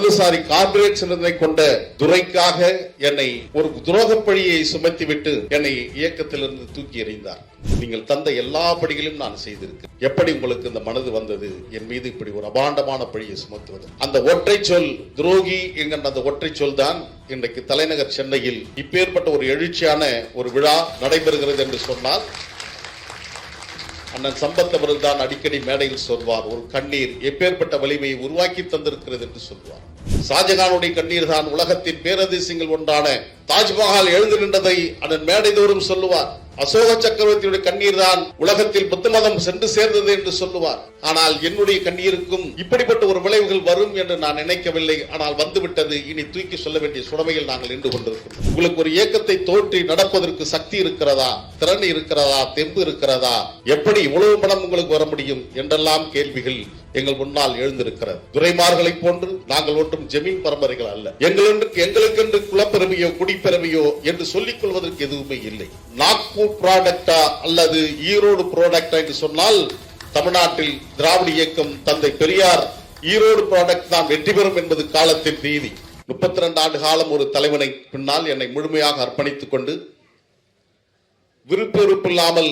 வலதுசாரி கார்பரேட் சிந்தனை கொண்ட துரைக்காக என்னை ஒரு துரோகப் பழியை சுமத்திவிட்டு என்னை இயக்கத்திலிருந்து தூக்கி எறிந்தார். நீங்கள் தந்த எல்லா படிகளும் நான் செய்திருக்கேன் எப்படி உங்களுக்கு இந்த மனது வந்தது? என் மீது இப்படி ஒரு அபாண்டமான பழியை சுமத்துவது. அந்த ஒற்றை சொல் துரோகி என்கின்ற அந்த ஒற்றை சொல் தான் இன்றைக்கு தலைநகர் சென்னையில் இப்பேற்பட்ட ஒரு எழுச்சியான ஒரு விழா நடைபெறுகிறது என்று சொன்னால் அண்ணன் சம்பத் அவர்கள் தான் அடிக்கடி மேடையில் சொல்வார் ஒரு கண்ணீர் எப்பேற்பட்ட வலிமையை உருவாக்கி தந்திருக்கிறது என்று சொல்வார். ஷாஜகானுடைய கண்ணீர் தான் உலகத்தின் பேரதிசயங்கள் ஒன்றான தாஜ்மஹால் எழுந்து நின்றதை அண்ணன் மேடை தோறும் சொல்லுவார். அசோக சக்கரவர்த்தியுடைய கண்ணீர் தான் உலகத்தில் புத்த மதம் சென்று சேர்ந்தது என்று சொல்லுவார். ஆனால் என்னுடைய கண்ணீருக்கும் இப்படிப்பட்ட ஒரு விளைவுகள் வரும் என்று நான் நினைக்கவில்லை. ஆனால் வந்துவிட்டது. இனி தூக்கி சொல்ல வேண்டிய சுடமையில் நாங்கள் நின்று கொண்டிருக்கிறோம். உங்களுக்கு ஒரு இயக்கத்தை தோற்றி நடப்பதற்கு சக்தி இருக்கிறதா? திறன் இருக்கிறதா? தெம்பு இருக்கிறதா? எப்படி இவ்வளவு பணம் உங்களுக்கு வர முடியும்? என்றெல்லாம் கேள்விகள் எங்கள் முன்னால் எழுந்திருக்கிறது. துரைமார்களைப் போன்று நாங்கள் ஒன்றும் ஜெமீன் பரம்பரைகள் அல்ல. எங்களுக்கு எங்களுக்கென்று குலப்பெருமையோ குடிப்பெருமையோ என்று சொல்லிக் கொள்வதற்கு எதுவுமே இல்லை. நாக்பூர் ப்ராடக்டா அல்லது ஈரோடு ப்ராடக்டா என்று சொன்னால் தமிழ்நாட்டில் திராவிட இயக்கம் தந்தை பெரியார் ஈரோடு ப்ராடக்ட் தான் வெற்றி பெறும் என்பது காலத்தின் நீதி. முப்பத்தி ரெண்டு ஆண்டு காலம் ஒரு தலைவனை பின்னால் என்னை முழுமையாக அர்ப்பணித்துக் கொண்டு விருப்ப வெறுப்பில்லாமல்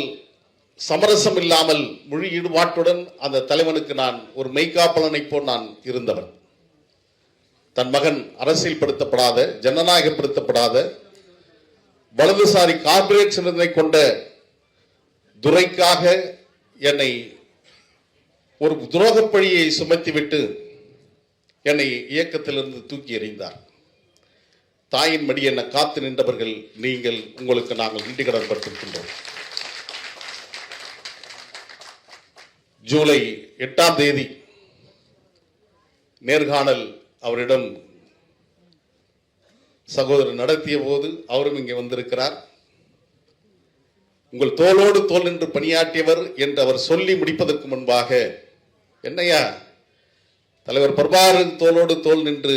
சமரசம் இல்லாமல் முழு ஈடுபாட்டுடன் அந்த தலைவனுக்கு நான் ஒரு மெய்காப்பலனை போல் நான் இருந்தவன். தன் மகன் அரசியல்படுத்தப்படாத ஜனநாயகப்படுத்தப்படாத வலதுசாரி கார்பரேட் சிந்தனை கொண்ட துரைக்காக என்னை ஒரு துரோகப்பழியை சுமத்திவிட்டு என்னை இயக்கத்திலிருந்து தூக்கி எறிந்தார். தாயின் மடி என்னை காத்து நின்றவர்கள் நீங்கள் உங்களுக்கு நாங்கள் நன்றி கடன் ஜூலை எட்டாம் தேதி நேர்காணல் அவரிடம் சகோதரர் நடத்திய போது அவரும் இங்கே வந்திருக்கிறார். உங்கள் தோளோடு தோல் நின்று பணியாற்றியவர் என்று அவர் சொல்லி முடிப்பதற்கு முன்பாக என்னையா தலைவர் பிரபாகரன் தோளோடு தோல் நின்று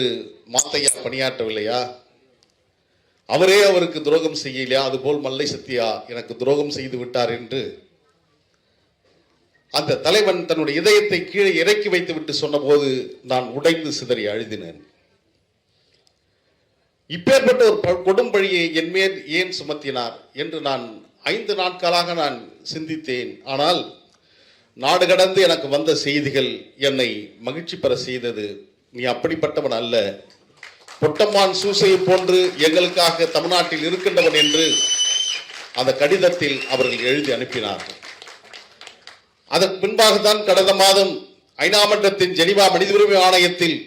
மாத்தையா பணியாற்றவில்லையா? அவரே அவருக்கு துரோகம் செய்யலையா? அதுபோல் மல்லை சத்தியா எனக்கு துரோகம் செய்து விட்டார் என்று அந்த தலைவன் தன்னுடைய இதயத்தை கீழே இறக்கி வைத்து விட்டு சொன்னபோது நான் உடைந்து சிதறி அழுதினேன். இப்பேற்பட்ட ஒரு கொடும்பழியை என் மேல் ஏன் சுமத்தினார் என்று நான் ஐந்து நாட்களாக நான் சிந்தித்தேன். ஆனால் நாடு கடந்து எனக்கு வந்த செய்திகள் என்னை மகிழ்ச்சி பெற செய்தது. நீ அப்படிப்பட்டவன் அல்ல. பொட்டம்மான் சூசையை போன்று எங்களுக்காக தமிழ்நாட்டில் இருக்கின்றவன் என்று அந்த கடிதத்தில் அவர்கள் எழுதி அனுப்பினார்கள். அதற்கு பின்பாகத்தான் கடந்த மாதம் ஐநா மன்றத்தின் ஜெனிவா மனித உரிமை ஆணையத்தில்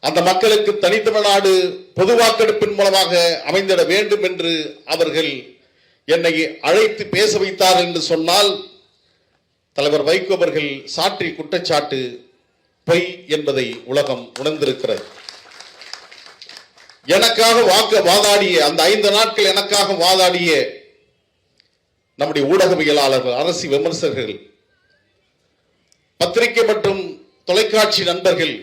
அந்த மக்களுக்கு தனித்தமிழ்நாடு பொது வாக்கெடுப்பின் மூலமாக அமைந்திட வேண்டும் என்று அவர்கள் என்னை அழைத்து பேச வைத்தார் என்று சொன்னால் தலைவர் வைகோ அவர்கள் சாற்றி குற்றச்சாட்டு பொய் என்பதை உலகம் உணர்ந்திருக்கிறது. எனக்காக வாக்கு வாதாடிய அந்த ஐந்து நாட்கள் எனக்காக வாதாடிய நம்முடைய ஊடகவியலாளர்கள் அரசு விமர்சகர்கள் பத்திரிகை மற்றும் தொலைக்காட்சி நண்பர்கள்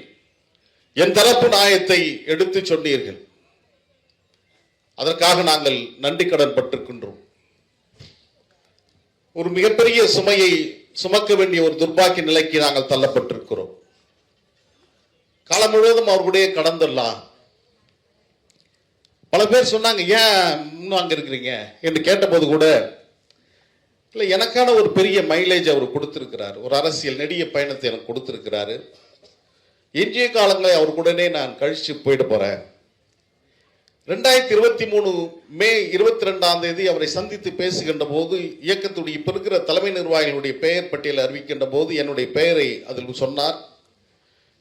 என் தரப்பு நியாயத்தை எடுத்து சொன்னீர்கள். அதற்காக நாங்கள் நன்றி கடன் பட்டிருக்கின்றோம். ஒரு மிகப்பெரிய சுமையை சுமக்க வேண்டிய ஒரு துர்பாக்கிய நிலைக்கு நாங்கள் தள்ளப்பட்டிருக்கிறோம். காலம் முழுவதும் அவர்களுடைய கடந்துடலாம் பல பேர் சொன்னாங்க ஏன் இன்னும் அங்க இருக்கிறீங்க? என்று கேட்டபோது கூட இல்லை எனக்கான ஒரு பெரிய மைலேஜ் அவர் கொடுத்துருக்கிறார். ஒரு அரசியல் நெடிய பயணத்தை எனக்கு கொடுத்துருக்கிறாரு. எஞ்சிய காலங்களை அவர் உடனே நான் கழிச்சு போயிட போகிறேன் ரெண்டாயிரத்தி இருபத்தி மூணு மே இருபத்தி ரெண்டாம் தேதி அவரை சந்தித்து பேசுகின்ற போது இயக்கத்துடைய இப்போ இருக்கிற தலைமை நிர்வாகிகளுடைய பெயர் பட்டியலை அறிவிக்கின்ற போது என்னுடைய பெயரை அதில் சொன்னார்.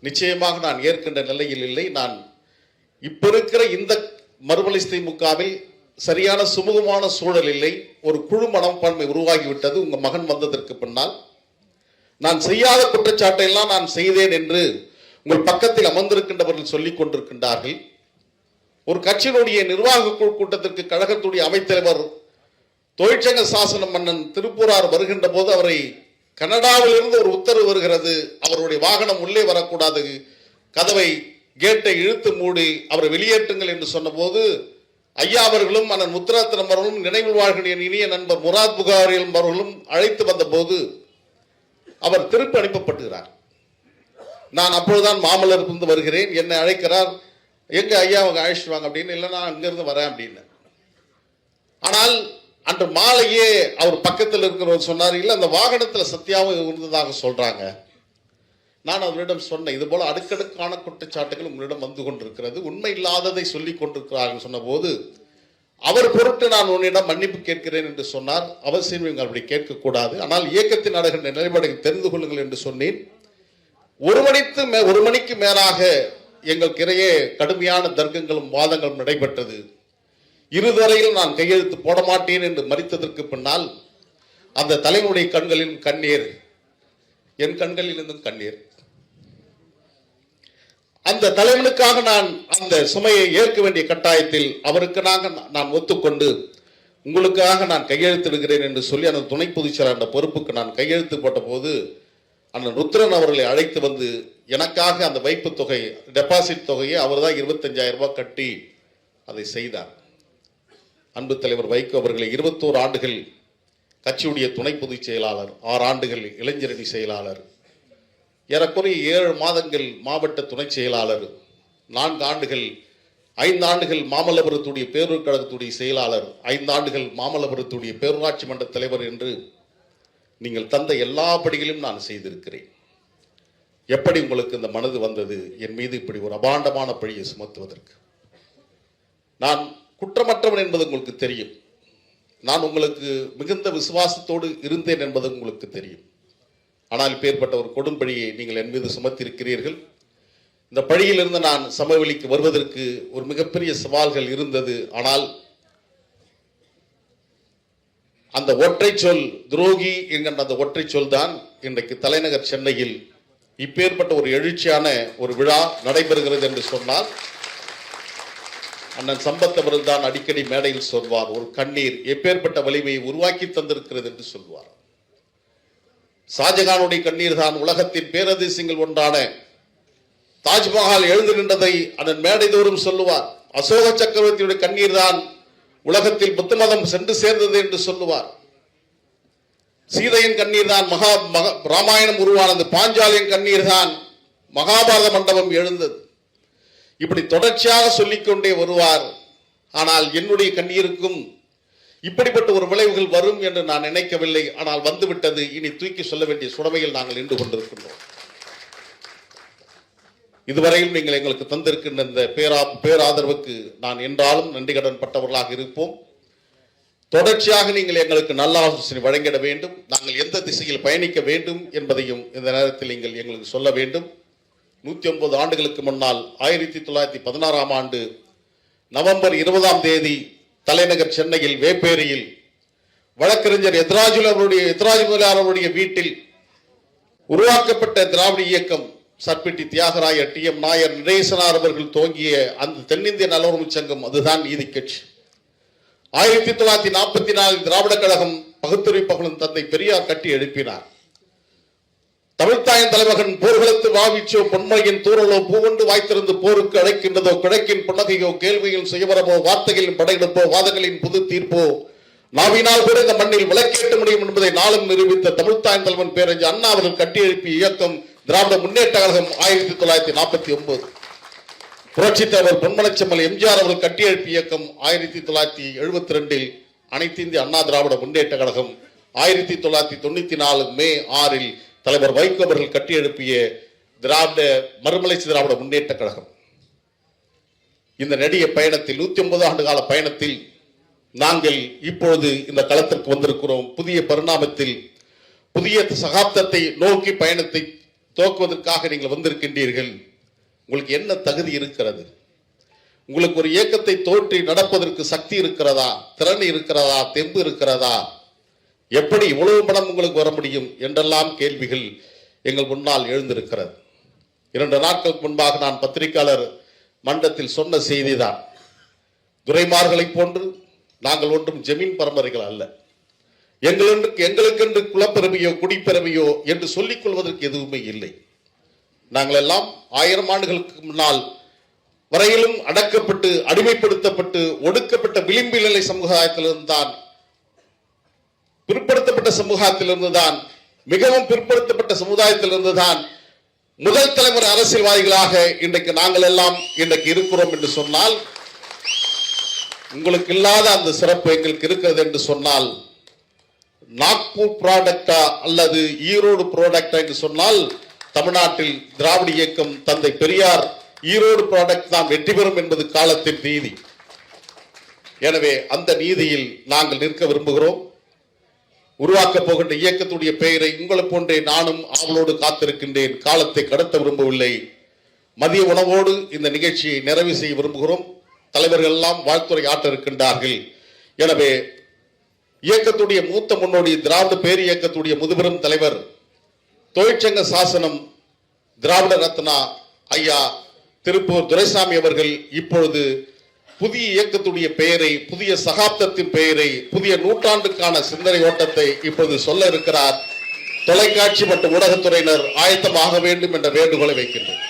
நிச்சயமாக நான் ஏற்கின்ற நிலையில் இல்லை. நான் இப்போ இருக்கிற இந்த மறுமலர்ச்சி திமுகவில் சரியான சுமூகமான சூழல் இல்லை. ஒரு குழு மனப்பான்மை உருவாகிவிட்டது. உங்கள் மகன் வந்ததற்கு பின்னால். நான் செய்யாத குற்றச்சாட்டை எல்லாம் நான் செய்தேன் என்று உங்கள் பக்கத்தில் அமர்ந்திருக்கின்றவர்கள் சொல்லிக் கொண்டிருக்கின்றார்கள். ஒரு கட்சியினுடைய நிர்வாக குழு கூட்டத்திற்கு கழகத்துடைய அவைத்தலைவர் தொழிற்சங்க சாசன மன்னன் திருப்பூரார் வருகின்ற போது அவரை கனடாவிலிருந்து ஒரு உத்தரவு வருகிறது. அவருடைய வாகனம் உள்ளே வரக்கூடாது. கதவை கேட்டை இழுத்து மூடி அவரை வெளியேற்றுங்கள் என்று சொன்னபோது ஐயா அவர்களும் அண்ணன் முத்துராத்தனம் அவர்களும் நினைவில் வாழ்கிற என் இனிய நண்பர் முராத் புகாரி அவர்களும் அழைத்து வந்தபோது அவர் திருப்பி அனுப்பப்பட்டுகிறார். நான் அப்பொழுதுதான் மாமல்லருந்து வருகிறேன். என்னை அழைக்கிறார். எங்க ஐயா அவங்க அழைச்சிட்டு வாங்க அப்படின்னு. இல்லை நான் அங்கிருந்து வரேன் அப்படின்னு. ஆனால் அன்று மாலையே அவர் பக்கத்தில் இருக்கிறவர் சொன்னார் இல்லை அந்த வாகனத்தில் சத்யாவும் இருந்ததாக சொல்றாங்க. நான் அவரிடம் சொன்னேன் இது போல அடுக்கடுக்கான குற்றச்சாட்டுகள் உங்களிடம் வந்து கொண்டிருக்கிறது. உண்மை இல்லாததை சொல்லிக் கொண்டிருக்கிறார்கள் சொன்னபோது அவர் பொருட்டு நான் உன்னிடம் மன்னிப்பு கேட்கிறேன் என்று சொன்னார். அவசியம் நீங்கள் அப்படி கேட்கக்கூடாது. ஆனால் இயக்கத்தின் நடக்கின்ற நிலைப்பாடுகள் தெரிந்து கொள்ளுங்கள் என்று சொன்னேன். ஒரு மணிக்கு மே ஒரு மணிக்கு மேலாக எங்களுக்கு இடையே கடுமையான தர்க்கங்களும் வாதங்களும் நடைபெற்றது. இருதரையில் நான் கையெழுத்து போட மாட்டேன் என்று மறித்ததற்கு பின்னால் அந்த தலைவனுடைய கண்களின் கண்ணீர் என் கண்களிலிருந்தும் கண்ணீர். அந்த தலைவனுக்காக நான் அந்த சுமையை ஏற்க வேண்டிய கட்டாயத்தில் அவருக்கு நாங்கள் நான் ஒத்துக்கொண்டு உங்களுக்காக நான் கையெழுத்திடுகிறேன் என்று சொல்லி அந்த துணை பொதுச்செயலர் அந்த பொறுப்புக்கு நான் கையெழுத்து போட்ட போது அண்ணன் ருத்ரன் அவர்களை அழைத்து வந்து எனக்காக அந்த வைப்பு தொகை டெபாசிட் தொகையை அவர் தான் இருபத்தஞ்சாயிரம் ரூபாய் கட்டி அதை செய்தார். அன்பு தலைவர் வைகோ அவர்களை இருபத்தோரு ஆண்டுகள் கட்சியுடைய துணை பொதுச் செயலாளர் ஆறு ஆண்டுகள் இளைஞரணி செயலாளர் ஏறக்குறைய ஏழு மாதங்கள் மாவட்ட துணை செயலாளர் நான்கு ஆண்டுகள் ஐந்து ஆண்டுகள் மாமல்லபுரத்துடைய பேரூர் கழகத்துடைய செயலாளர் ஐந்து ஆண்டுகள் மாமல்லபுரத்துடைய பேரூராட்சி மன்ற தலைவர் என்று நீங்கள் தந்த எல்லா படிகளையும் நான் செய்திருக்கிறேன். எப்படி உங்களுக்கு இந்த மனது வந்தது? என் மீது இப்படி ஒரு அபாண்டமான பழியை சுமத்துவதற்கு. நான் குற்றமற்றவன் என்பது உங்களுக்கு தெரியும். நான் உங்களுக்கு மிகுந்த விசுவாசத்தோடு இருந்தேன் என்பது உங்களுக்கு தெரியும். ஆனால் பேர்பட்ட ஒரு கொடும் பழியை நீங்கள் என் மீது சுமத்திருக்கிறீர்கள். இந்த பழியிலிருந்து நான் சமவெளிக்கு வருவதற்கு ஒரு மிகப்பெரிய சவால்கள் இருந்தது. ஆனால் அந்த ஒற்றை சொல் துரோகி என்கின்ற அந்த ஒற்றை சொல் தான் இன்றைக்கு தலைநகர் சென்னையில் இப்பேற்பட்ட ஒரு எழுச்சியான ஒரு விழா நடைபெறுகிறது என்று சொன்னால் அண்ணன் சம்பத் அவர்கள் தான் அடிக்கடி மேடையில் சொல்வார் ஒரு கண்ணீர் எப்பேற்பட்ட வலிமையை உருவாக்கி தந்திருக்கிறது என்று சொல்வார். ஷாஜகானுடைய கண்ணீர் தான் உலகத்தின் பேரதிசயங்கள் ஒன்றான. தாஜ்மஹால் எழுந்து நின்றதை அதன் மேடை தோறும் சொல்லுவார். அசோக சக்கரவர்த்தியுடைய கண்ணீர் தான் உலகத்தில் புத்த மதம் சென்று சேர்ந்தது என்று சொல்லுவார். சீதையின் கண்ணீர் தான் மகா மகா ராமாயணம் உருவானது. பாஞ்சாலியின் கண்ணீர் தான் மகாபாரத மண்டபம் எழுந்தது. இப்படி தொடர்ச்சியாக சொல்லிக்கொண்டே வருவார். ஆனால் என்னுடைய கண்ணீருக்கும் இப்படிப்பட்ட ஒரு விளைவுகள் வரும் என்று நான் நினைக்கவில்லை. ஆனால் வந்துவிட்டது. இனி தூக்கி சொல்ல வேண்டிய சுடமையில் நாங்கள் நின்று கொண்டிருக்கின்றோம். இதுவரையில் நீங்கள் எங்களுக்கு தந்திருக்கின்ற இந்த பேரா பேராதரவுக்கு நான் என்றாலும் நன்றி கடன் பட்டவர்களாக இருப்போம். தொடர்ச்சியாக நீங்கள் எங்களுக்கு நல்ல ஆலோசனை வழங்கிட வேண்டும். நாங்கள் எந்த திசையில் பயணிக்க வேண்டும் என்பதையும் இந்த நேரத்தில் நீங்கள் எங்களுக்கு சொல்ல வேண்டும். நூற்றி ஒன்பது ஆண்டுகளுக்கு முன்னால் ஆயிரத்தி தொள்ளாயிரத்தி பதினாறாம் ஆண்டு நவம்பர் இருபதாம் தேதி தலைநகர் சென்னையில் வேப்பேரியில் வழக்கறிஞர் எத்ராஜுல் அவருடைய எத்ராஜ் முதலியார் அவருடைய வீட்டில் உருவாக்கப்பட்ட திராவிட இயக்கம் சர்பிட்டி தியாகராயர் டி எம் நாயர் நடேசனார் அவர்கள் துவங்கிய அந்த தென்னிந்திய நலவுரிமை சங்கம் அதுதான் நீதி கட்சி. ஆயிரத்தி தொள்ளாயிரத்தி நாற்பத்தி நாலில் திராவிட கழகம் பகுத்தறிவு பகலும் தந்தை பெரியார் கட்டி எழுப்பினார். தமிழ்த்தாயன் தலைமகன் போர்களத்து வாவிச்சோ பொன்மையின் தூரலோ பூவண்டு வாய்த்திருந்து போருக்கு அழைக்கின்றதோ கிழக்கின் புன்னகையோ கேள்வியில் சுயவரமோ வார்த்தைகளின் படையெடுப்போ வாதங்களின் புது தீர்ப்போ நாவினால் கூட இந்த மண்ணில் விளக்கேற்ற முடியும் என்பதை நாளும் நிரூபித்த தமிழ்த்தாயன் தலைவன் பேரஞ்சு அண்ணா அவர்கள் கட்டி எழுப்பிய இயக்கம் திராவிட முன்னேற்ற கழகம் ஆயிரத்தி தொள்ளாயிரத்தி நாற்பத்தி ஒன்பது. புரட்சித் தலைவர் எம்ஜிஆர் அவர்கள் கட்டியெழுப்பிய இயக்கம் ஆயிரத்தி தொள்ளாயிரத்தி எழுபத்தி ரெண்டில் அனைத்து இந்திய அண்ணா திராவிட முன்னேற்ற கழகம் ஆயிரத்தி தொள்ளாயிரத்தி தொண்ணூத்தி நாலு மே ஆறில் தலைவர் வைகோ அவர்கள் கட்டியெழுப்பிய திராவிட மறுமலர்ச்சி திராவிட முன்னேற்ற கழகம். இந்த நெடிய பயணத்தில் நூத்தி ஒன்பது ஆண்டு கால பயணத்தில் நாங்கள் இப்பொழுது இந்த களத்திற்கு வந்திருக்கிறோம். புதிய பரிணாமத்தில் புதிய சகாப்தத்தை நோக்கி பயணத்தை துவக்குவதற்காக நீங்கள் வந்திருக்கின்றீர்கள். உங்களுக்கு என்ன தகுதி இருக்கிறது? உங்களுக்கு ஒரு இயக்கத்தை தோற்றி நடப்பதற்கு சக்தி இருக்கிறதா? திறன் இருக்கிறதா? தெம்பு இருக்கிறதா? எப்படி இவ்வளவு பணம் உங்களுக்கு வர முடியும் என்றெல்லாம் கேள்விகள் எங்கள் முன்னால் எழுந்திருக்கிறது. இரண்டு நாட்களுக்கு முன்பாக நான் பத்திரிகையாளர் மன்றத்தில் சொன்ன செய்திதான். துரைமார்களைப் போன்று நாங்கள் ஒன்றும் ஜமீன் பரம்பரைகள் அல்ல. எங்களுக்கு எங்களுக்கென்று குலப்பெருமையோ குடிப்பெருமையோ என்று சொல்லிக் கொள்வதற்கு எதுவுமே இல்லை. நாங்கள் எல்லாம் ஆயிரம் ஆண்டுகளுக்கு முன்னால் வரையிலும் அடக்கப்பட்டு அடிமைப்படுத்தப்பட்டு ஒடுக்கப்பட்ட விளிம்பு நிலை சமுதாயத்திலிருந்து தான் பிற்படுத்தப்பட்ட சமூகத்திலிருந்து தான் மிகவும் பிற்படுத்தப்பட்ட சமுதாயத்திலிருந்து தான் முதல் தலைமுறை அரசியல்வாதிகளாக இன்றைக்கு நாங்கள் எல்லாம் இன்றைக்கு இருக்கிறோம் என்று சொன்னால் உங்களுக்கு இல்லாத அந்த சிறப்பு எங்களுக்கு இருக்கிறது என்று சொன்னால் நாக்பூர் ப்ராடக்டா அல்லது ஈரோடு ப்ராடக்டா என்று சொன்னால் தமிழ்நாட்டில் திராவிட இயக்கம் தந்தை பெரியார் ஈரோடு ப்ராடக்ட் தான் வெற்றி பெறும் என்பது காலத்தின் நீதி. எனவே அந்த நீதியில் நாங்கள் நிற்க விரும்புகிறோம். உருவாக்கப் போகின்ற இயக்கத்துடைய பெயரை உங்களை போன்றே நானும் ஆவலோடு காத்திருக்கின்றேன். காலத்தை கடத்த விரும்பவில்லை. மதிய உணவோடு இந்த நிகழ்ச்சியை நிறைவு செய்ய விரும்புகிறோம். தலைவர்கள் எல்லாம் வாழ்த்துறை ஆட்ட இருக்கின்றார்கள். எனவே இயக்கத்துடைய மூத்த முன்னோடி திராவிட பேர் இயக்கத்துடைய முதுபெரும் தலைவர் தொழிற்சங்க சாசனம் திராவிட ரத்னா ஐயா திருப்பூர் துரைசாமி அவர்கள் இப்பொழுது புதிய இயக்கத்துடைய பெயரை புதிய சகாப்தத்தின் பெயரை புதிய நூற்றாண்டுக்கான சிந்தனை ஓட்டத்தை இப்போது சொல்ல இருக்கிறார். தொலைக்காட்சி மற்றும் ஊடகத்துறையினர் ஆயத்தமாக வேண்டும் என்ற வேண்டுகோளை வைக்கின்றனர்